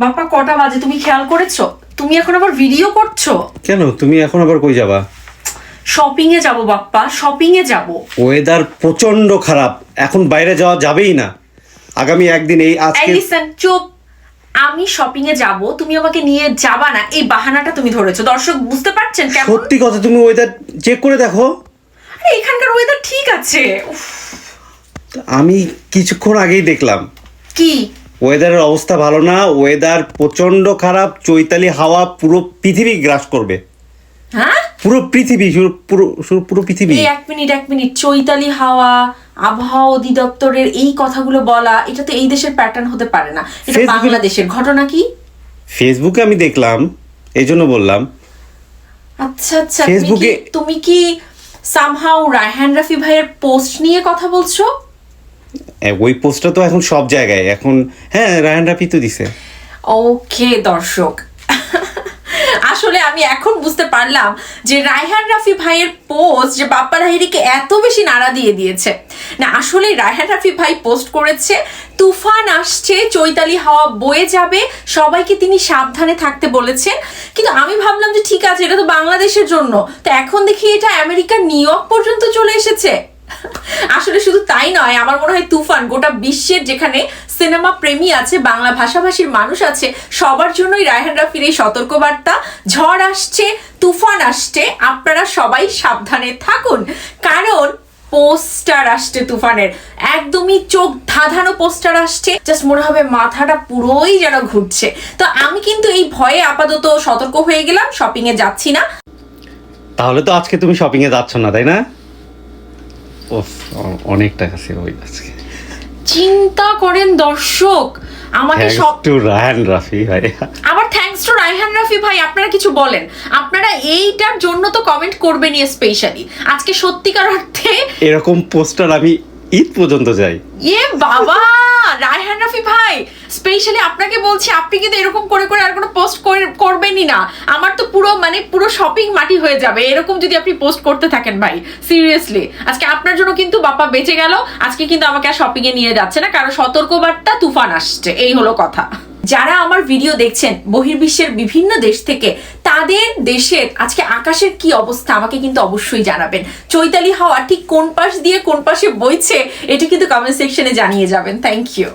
বাপ্পা কটা বাজে? তুমি খেয়াল করেছ? তুমি এখন আবার ভিডিও করছ? কেন? তুমি এখন আবার কই যাবা? শপিং এ যাব বাপ্পা শপিং এ যাব। ওয়েদার প্রচণ্ড খারাপ। এখন বাইরে যাওয়া যাবেই না। আগামী একদিন এই আজকে লিসেন চুপ। আমি শপিং এ যাব তুমি আমাকে নিয়ে যাবা না। এই বাহানাটা তুমি ধরেছো। দর্শক বুঝতে পারছেন কেমন? সত্যি কথা তুমি ওয়েদার চেক করে দেখো। আরে এখানকার ওয়েদার ঠিক আছে। উফ, আমি কিছুক্ষণ আগেই দেখলাম। কি? ওয়েদারের অবস্থা ভালো না ওয়েদার প্রচণ্ড খারাপ চৈতালি হাওয়া পুরো পৃথিবী গ্রাস করবে। হ্যাঁ? পুরো পৃথিবী পুরো পুরো পৃথিবী। এক মিনিট এক মিনিট চৈতালি হাওয়া আবহাওয়া অধিদপ্তরের এই কথাগুলো বলা এটা তো এই দেশের প্যাটার্ন হতে পারে না। এটা বাংলাদেশের ঘটনা কি? ফেসবুকে আমি দেখলাম এই জন্য বললাম। আচ্ছা আচ্ছা ফেসবুকে- তুমি কি সামহাউ রায়হান রাফি ভাইয়ের পোস্ট নিয়ে কথা বলছো? ওই পোস্টটা তো এখন সব জায়গায়। এখন হ্যাঁ রায়হান রাফি তো দিছে। ওকে, দর্শক। আসলে আমি এখন বুঝতে পারলাম যে রায়হান রাফি ভাইয়ের পোস্ট যে বাপ্পা লাহিড়িকে এত বেশি নাড়া দিয়ে দিয়েছে। না, আসলে রায়হান রাফি ভাই পোস্ট করেছে, তুফান আসছে, চৈতালি হাওয়া বয়ে যাবে, সবাইকে তিনি সাবধানে থাকতে বলেছেন। কিন্তু আমি ভাবলাম যে ঠিক আছে, এটা তো বাংলাদেশের জন্য। তো এখন দেখি এটা আমেরিকার নিউ পর্যন্ত চলে এসেছে। আসলে শুধু তাই নয়, আমার মনে হয় তুফান গোটা বিশ্বের যেখানে সিনেমা প্রেমী আছে, বাংলা ভাষাভাষীর মানুষ আছে, সবার জন্যই রায়হান রাফির এই সতর্কবার্তা। ঝড় আসছে, তুফান আসছে, আপনারা সবাই সাবধানে থাকুন। কারণ পোস্টার আসছে তুফানের, একদমই চোখ ধাঁধানো পোস্টার আসছে জাস্ট মনে হবে মাথাটা পুরোই যেন ঘুরছে। তো আমি কিন্তু এই ভয়ে আপাতত সতর্ক হয়ে গেলাম শপিং এ যাচ্ছি না। তাহলে তো আজকে তুমি শপিং এ যাচ্ছ না, তাই না? অনেক টাকা সেভ হয়ে আজকে। চিন্তা করেন দর্শক আমাকে সব টু রায়হান রাফি ভাই। আবার থ্যাঙ্কস টু রায়হান রাফি ভাই আপনারা কিছু বলেন। আপনারা এইটার জন্য তো কমেন্ট করবেনই স্পেশালি আজকে সত্যিকার অর্থে এরকম পোস্টার আমি ঈদ পর্যন্ত যাই। এ বাবা! স্পেশালি আপনাকে বলছি, আপনি কিন্তু এরকম করে করে আর কোনো পোস্ট করবেনই না। আমার তো পুরো মানে পুরো শপিং মাটি হয়ে যাবে। এরকম যদি আপনি পোস্ট করতে থাকেন ভাই সিরিয়াসলি আজকে আপনার জন্য কিন্তু বাপ্পা বেঁচে গেল, আজকে কিন্তু আমাকে আর শপিং এ নিয়ে যাচ্ছে না, কারণ সতর্কবার্তা তুফান আসছে। এই হলো কথা। যারা আমার ভিডিও দেখছেন, বহির্বিশ্বের বিভিন্ন দেশ থেকে, তাদের দেশের, আজকে আকাশের কি অবস্থা, আমাকে কিন্তু অবশ্যই জানাবেন। চৈতালি হাওয়া ঠিক কোন পাশ দিয়ে কোন পাশে বইছে, এটা কিন্তু কমেন্ট সেকশনে জানিয়ে যাবেন। Thank you